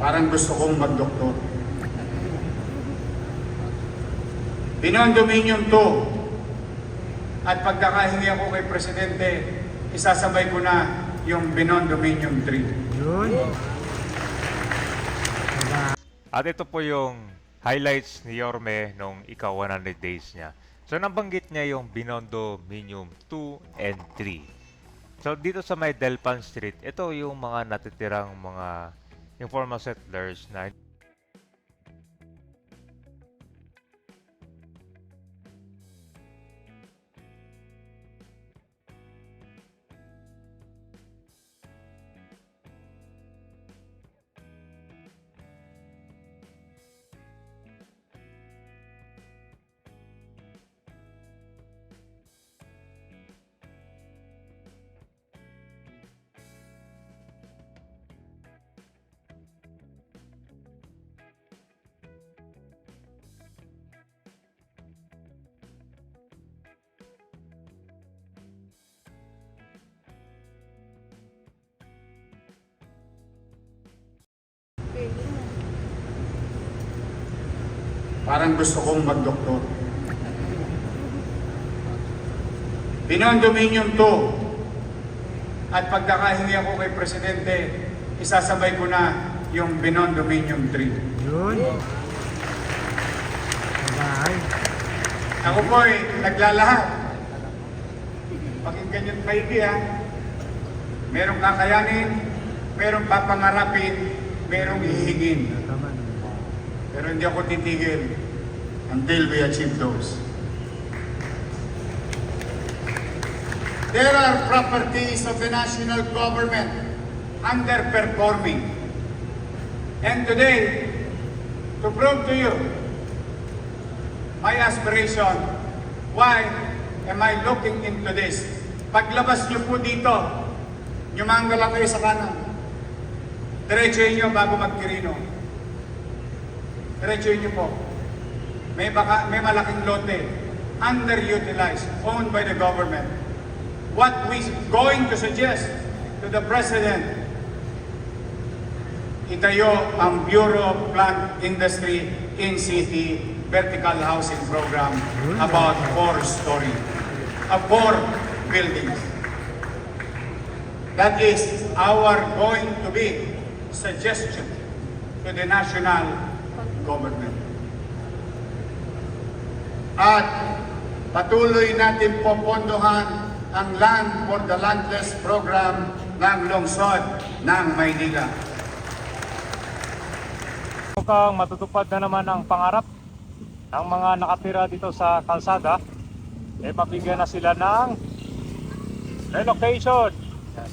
Parang gusto kong magdoktor. Binon Dominion 2. At pagkakahingi ako kay Presidente, isasabay ko na yung Binon Dominion 3. Yun. At ito po yung highlights ni Yorme nung ikaw 100 days niya. So nabanggit niya yung Binondo Minium 2 and 3. So dito sa may Delpan Street, ito yung mga natitirang mga informal settlers na Parang gusto kong magdoktor. Binon Dominion 2. At pagkakahingi ako kay Presidente, isasabay ko na yung Binon Dominion 3. Yun. Bahay. Ako po ay naglalahat. Pakinggan niyo maigi ha. Merong kakayanin, merong papangarapin, merong hihingin. Tama. Pero hindi ako titigil until we achieve those. There are properties of the national government underperforming. And today, to prove to you my aspiration, why am I looking into this? Paglabas niyo po dito, nyumangga lang kayo sa kanan. Diretsuhin niyo bago magkirino. Diretsuhin niyo po. May, baka, may malaking lote, underutilized, owned by the government. What we going to suggest to the President, itayo ang Bureau of Plant Industry in City Vertical Housing Program about four story, uh, four buildings. That is our going to be suggestion to the national government. At patuloy natin popondohan ang Land for the Landless program ng lungsod ng Maynila. mukhang matutupad na naman ang pangarap ng mga nakatira dito sa kalsada. Eh mabigyan na sila ng relocation.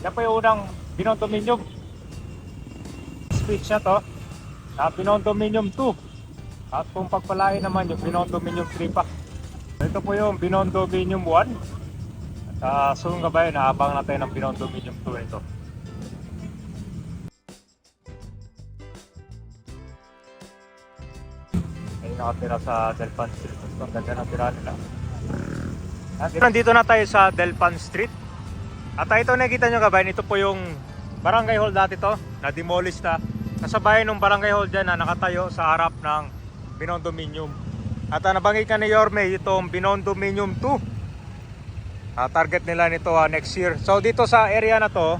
Yan po yung unang binondominium speech na to. Uh, binondominium 2. At kung pagpalain naman yung binondominium 3 pa. Ito po yung binondominium 1. At uh, soon ka ba yun, naabang natin ng binondominium 2 ito. Ay nakatira sa Delpan Street. Ang ganda ng tira nila. Nandito na tayo sa Delpan Street. At ito nakita nyo kabayan, ito po yung barangay hall dati to, na demolish na. Kasabay ng barangay hall dyan na nakatayo sa harap ng Binondominium. At uh, nabanggit ka ni Yorme, itong Binondominium 2. Ah, target nila nito ah, next year. So dito sa area na to,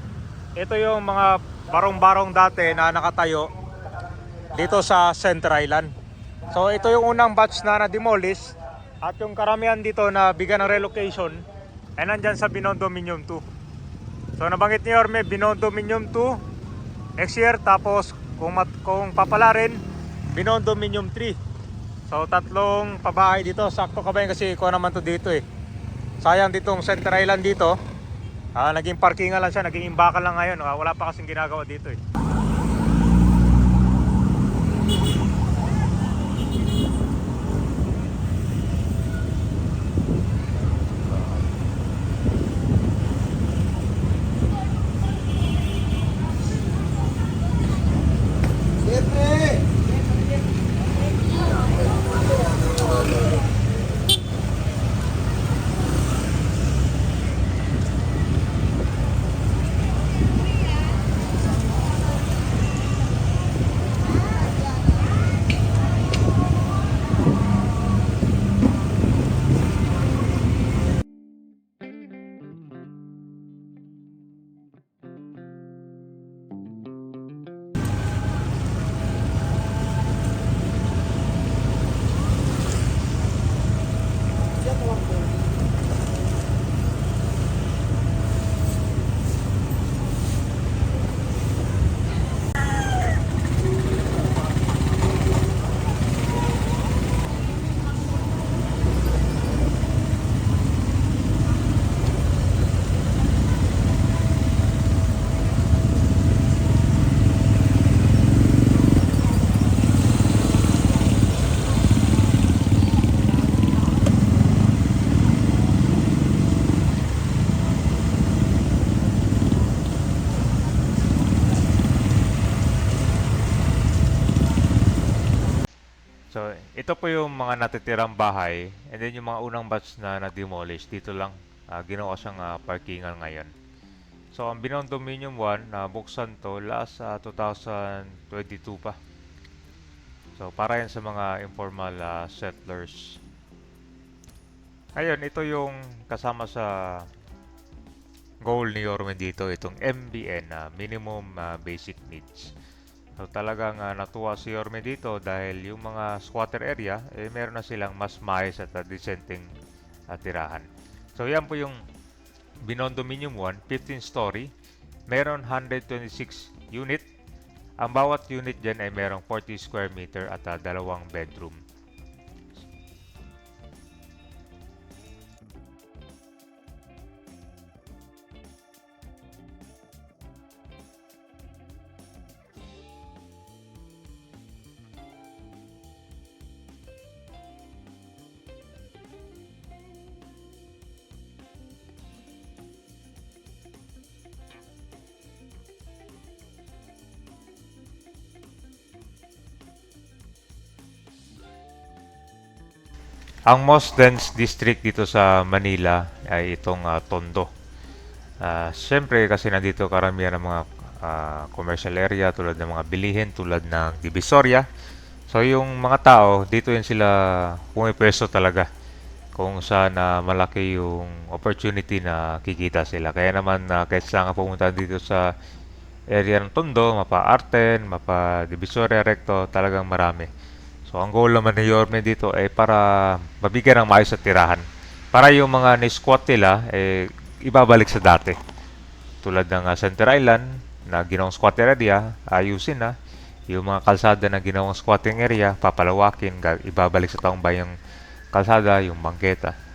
ito yung mga barong-barong dati na nakatayo dito sa Center Island. So ito yung unang batch na na-demolish at yung karamihan dito na bigyan ng relocation ay nandyan sa Binondominium 2. So nabanggit ni Orme, Binondominium 2 next year tapos kung, mat, kung papala rin, Binondominium 3. So tatlong pabahay dito, sakto ka ba yun kasi ko naman to dito eh. Sayang ditong Center Island dito. Ah, naging parkingan lang siya, naging imbakan lang ngayon. Ah, wala pa kasing ginagawa dito eh. So, ito po yung mga natitirang bahay and then yung mga unang batch na na-demolish dito lang ah, ginawa siyang ah, parkingan ngayon. So, ang Binondo Dominion 1 na buksan to last sa 2022 pa. So, para yan sa mga informal ah, settlers. Ngayon, ito yung kasama sa goal ni Yorme dito, itong MBN, na Minimum ah, Basic Needs. So talagang ah, natuwa si Yorme dito dahil yung mga squatter area, eh meron na silang mas maayos at uh, decenteng ah, tirahan. So yan po yung Binondo Dominium 1, 15 story. Meron 126 unit. Ang bawat unit dyan ay merong 40 square meter at ah, dalawang bedroom. Ang most dense district dito sa Manila ay itong ah, Tondo. Ah, Siyempre kasi nandito karamihan ng mga ah, commercial area tulad ng mga bilihin tulad ng Divisoria. So yung mga tao dito yun sila pumipwesto talaga kung saan na malaki yung opportunity na kikita sila. Kaya naman uh, kahit saan ka pumunta dito sa area ng Tondo, mapa Arten, mapa Divisoria Recto, talagang marami. So ang goal naman ni Yorme dito ay para mabigyan ng maayos at tirahan. Para yung mga ni-squat nila, eh, ibabalik sa dati. Tulad ng uh, Center Island na ginawang squatter area, ayusin na. Yung mga kalsada na ginawang squatting area, papalawakin, ibabalik sa taong bayang kalsada, yung bangketa.